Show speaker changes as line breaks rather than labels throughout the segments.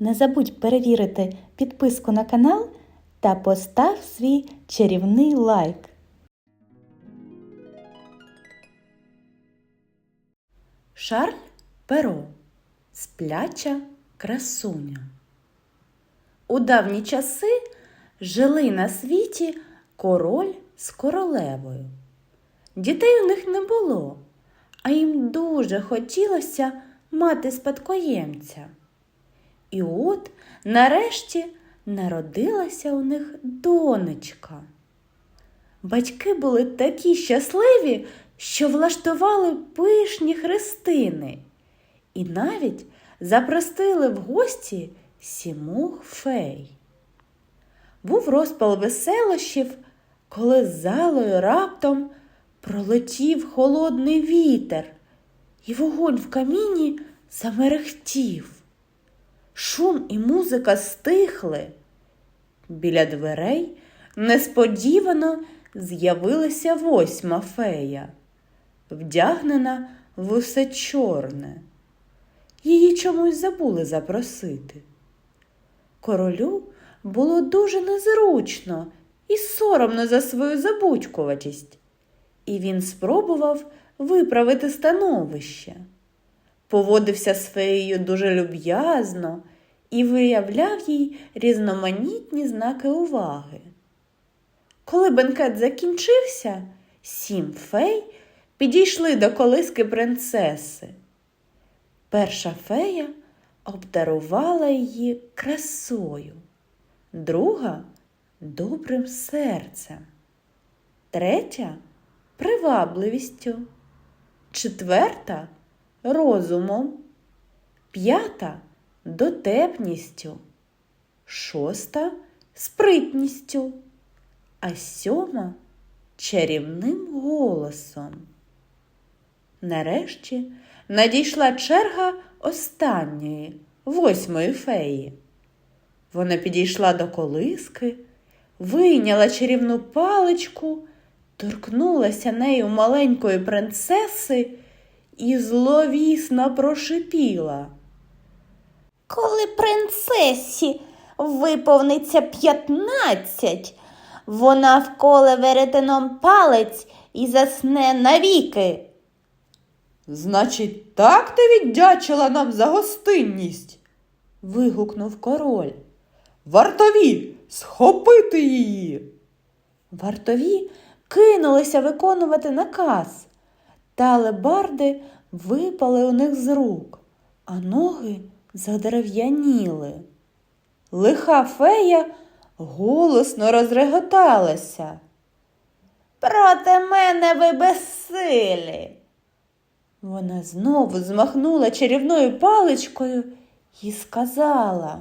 Не забудь перевірити підписку на канал та постав свій чарівний лайк. Шарль Перо Спляча красуня. У давні часи жили на світі король з королевою. Дітей у них не було, а їм дуже хотілося мати спадкоємця. І от нарешті народилася у них донечка. Батьки були такі щасливі, що влаштували пишні хрестини і навіть запростили в гості сімох фей. Був розпал веселощів, коли залою раптом пролетів холодний вітер, і вогонь в каміні замерехтів. Шум і музика стихли. Біля дверей несподівано з'явилася восьма фея, вдягнена в усе чорне. Її чомусь забули запросити. Королю було дуже незручно і соромно за свою забудькуватість, і він спробував виправити становище. Поводився з феєю дуже люб'язно і виявляв їй різноманітні знаки уваги. Коли бенкет закінчився, сім фей підійшли до колиски принцеси. Перша фея обдарувала її красою, друга добрим серцем, третя привабливістю, четверта розумом, п'ята дотепністю, шоста спритністю, а сьома чарівним голосом. Нарешті надійшла черга останньої, восьмої феї. Вона підійшла до колиски, вийняла чарівну паличку, торкнулася нею маленької принцеси і зловісно прошипіла.
Коли принцесі виповниться п'ятнадцять, вона вколе веретеном палець і засне навіки.
Значить, так ти віддячила нам за гостинність.
вигукнув король.
Вартові, схопити її.
Вартові кинулися виконувати наказ, та алебарди випали у них з рук, а ноги задерев'яніли. Лиха фея голосно розреготалася.
Проти мене ви безсилі.
Вона знову змахнула чарівною паличкою і сказала.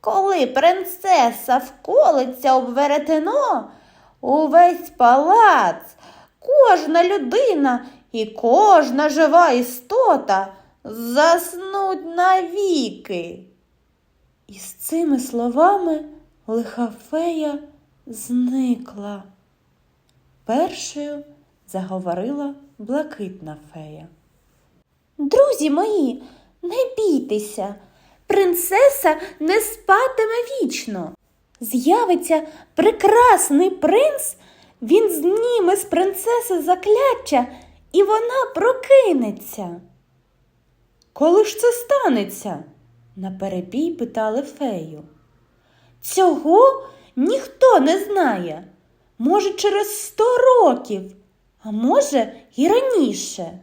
Коли принцеса вколиться об веретено, увесь палац, кожна людина і кожна жива істота заснуть навіки.
І з цими словами лиха фея зникла. Першою заговорила блакитна фея.
Друзі мої, не бійтеся, принцеса не спатиме вічно. З'явиться прекрасний принц, він зніме з принцеси закляття, і вона прокинеться.
Коли ж це станеться? наперебій питали фею.
Цього ніхто не знає. Може, через сто років, а може, і раніше.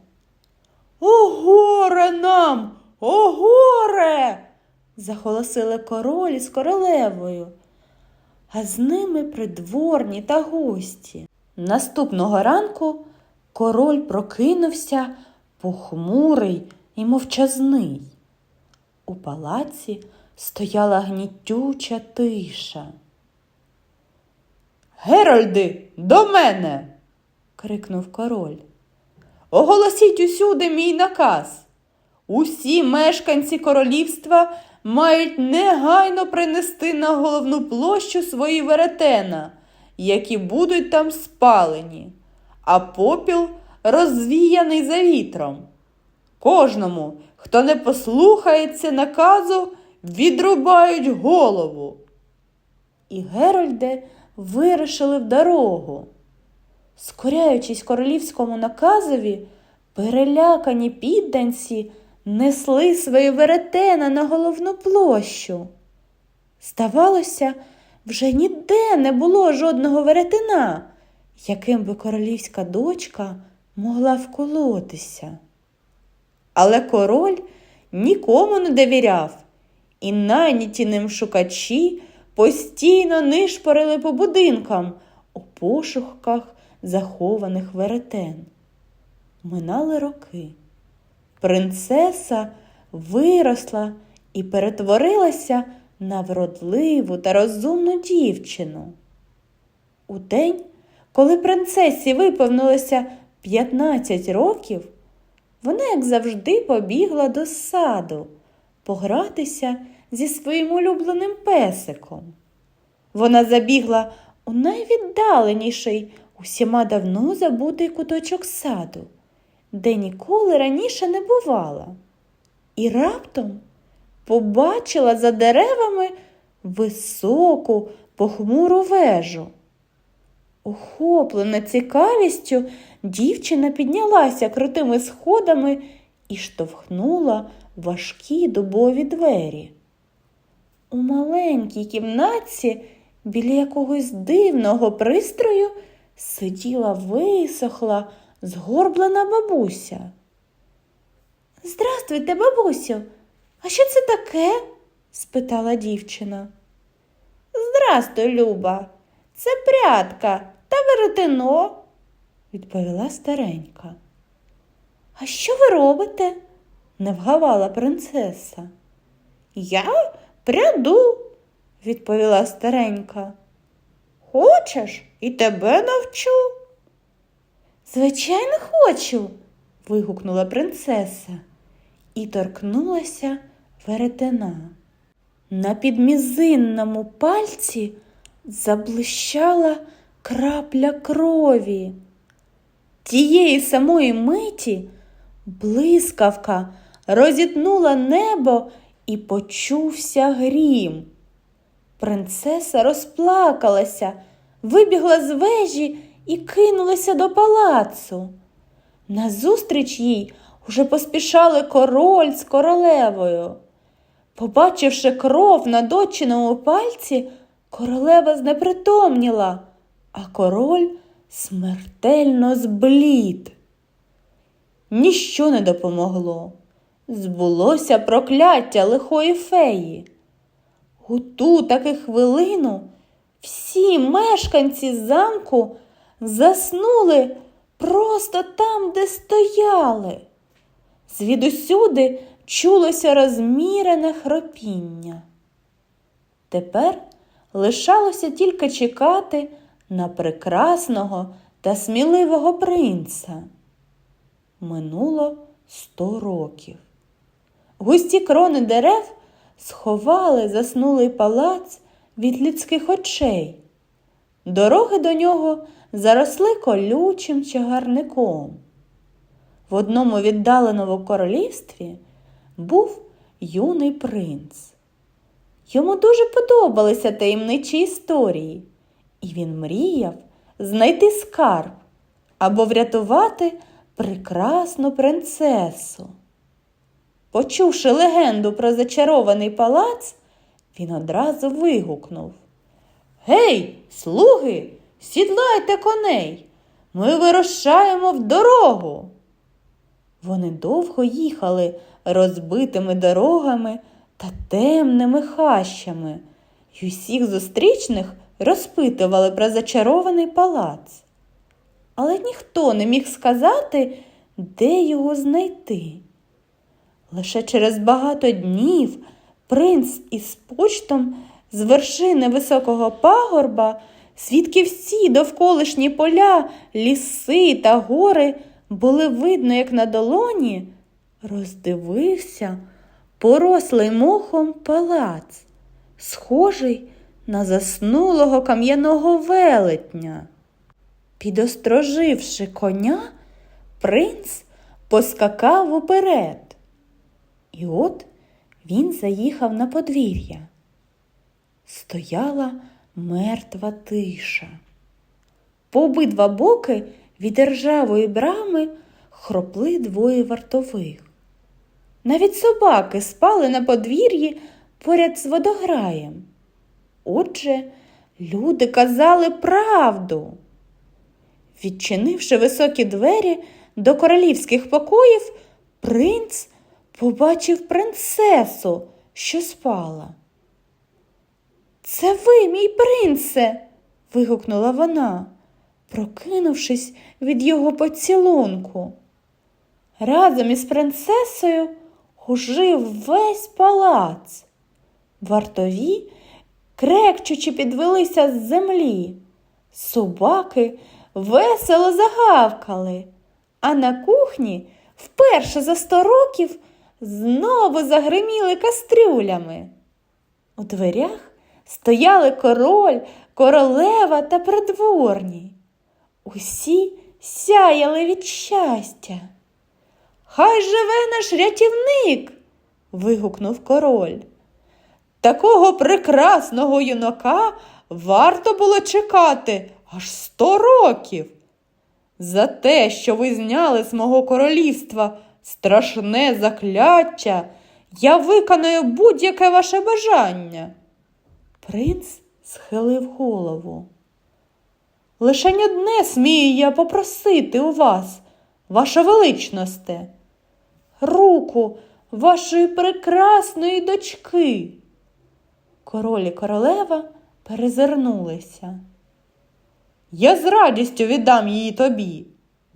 О, горе нам! О, горе!
заголосили король із королевою, а з ними придворні та гості. Наступного ранку король прокинувся похмурий і мовчазний. У палаці стояла гнітюча тиша.
Геральди, до мене.
крикнув король.
Оголосіть усюди мій наказ. Усі мешканці королівства мають негайно принести на головну площу свої веретена, які будуть там спалені, а попіл розвіяний за вітром. Кожному, Хто не послухається наказу, відрубають голову.
І Герольде вирушили в дорогу. Скоряючись королівському наказові, перелякані підданці несли свої веретена на головну площу. Здавалося, вже ніде не було жодного веретена, яким би королівська дочка могла вколотися. Але король нікому не довіряв, і найняті ним шукачі постійно нишпорили по будинкам у пошуках захованих веретен. Минали роки. Принцеса виросла і перетворилася на вродливу та розумну дівчину. У день, коли принцесі виповнилося 15 років, вона, як завжди, побігла до саду погратися зі своїм улюбленим песиком. Вона забігла у найвіддаленіший, усіма давно забутий куточок саду, де ніколи раніше не бувала, і раптом побачила за деревами високу похмуру вежу. Охоплена цікавістю, дівчина піднялася крутими сходами і штовхнула важкі дубові двері. У маленькій кімнатці біля якогось дивного пристрою сиділа висохла, згорблена бабуся. Здрастуйте, бабусю, а що це таке? спитала дівчина. Здрастуй, Люба, це прядка та веретено, відповіла старенька. А що ви робите? не вгавала принцеса. Я пряду, відповіла старенька. Хочеш, і тебе навчу? Звичайно, хочу. вигукнула принцеса і торкнулася веретена. На підмізинному пальці заблищала крапля крові. Тієї самої миті блискавка розітнула небо і почувся грім. Принцеса розплакалася, вибігла з вежі і кинулася до палацу. Назустріч їй уже поспішали король з королевою. Побачивши кров на дочиному пальці, королева знепритомніла, а король смертельно зблід. Ніщо не допомогло. Збулося прокляття лихої феї. У ту таки хвилину всі мешканці замку заснули просто там, де стояли. Звідусюди чулося розмірене хропіння. Тепер лишалося тільки чекати на прекрасного та сміливого принца. Минуло сто років. Густі крони дерев сховали заснулий палац від людських очей. Дороги до нього заросли колючим чагарником. В одному віддаленому королівстві був юний принц. Йому дуже подобалися таємничі історії, і він мріяв знайти скарб або врятувати прекрасну принцесу. Почувши легенду про зачарований палац, він одразу вигукнув Гей, слуги, сідлайте коней, ми вирушаємо в дорогу. Вони довго їхали розбитими дорогами та темними хащами, й усіх зустрічних розпитували про зачарований палац. Але ніхто не міг сказати, де його знайти. Лише через багато днів принц із почтом з вершини високого пагорба, звідки всі довколишні поля, ліси та гори були видно, як на долоні, роздивився порослий мохом палац, схожий на заснулого кам'яного велетня. Підостроживши коня, принц поскакав уперед. І от він заїхав на подвір'я. Стояла мертва тиша. По обидва боки від державої брами хропли двоє вартових. Навіть собаки спали на подвір'ї поряд з водограєм. Отже, люди казали правду. Відчинивши високі двері до королівських покоїв, принц побачив принцесу, що спала. Це ви, мій принце. вигукнула вона, прокинувшись від його поцілунку. Разом із принцесою ожив весь палац. Вартові, крекчучи, підвелися з землі. Собаки весело загавкали, а на кухні вперше за сто років знову загриміли кастрюлями. У дверях стояли король, королева та придворні. Усі сяяли від щастя. Хай живе наш рятівник. вигукнув король. Такого прекрасного юнака варто було чекати аж сто років. За те, що ви зняли з мого королівства страшне закляття, я виконаю будь-яке ваше бажання. Принц схилив голову. Лишень одне смію я попросити у вас, ваша величносте, руку вашої прекрасної дочки. Король і королева перезирнулися. Я з радістю віддам її тобі,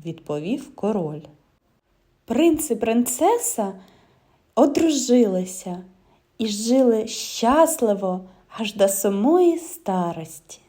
відповів король. Принц і принцеса одружилися і жили щасливо аж до самої старості.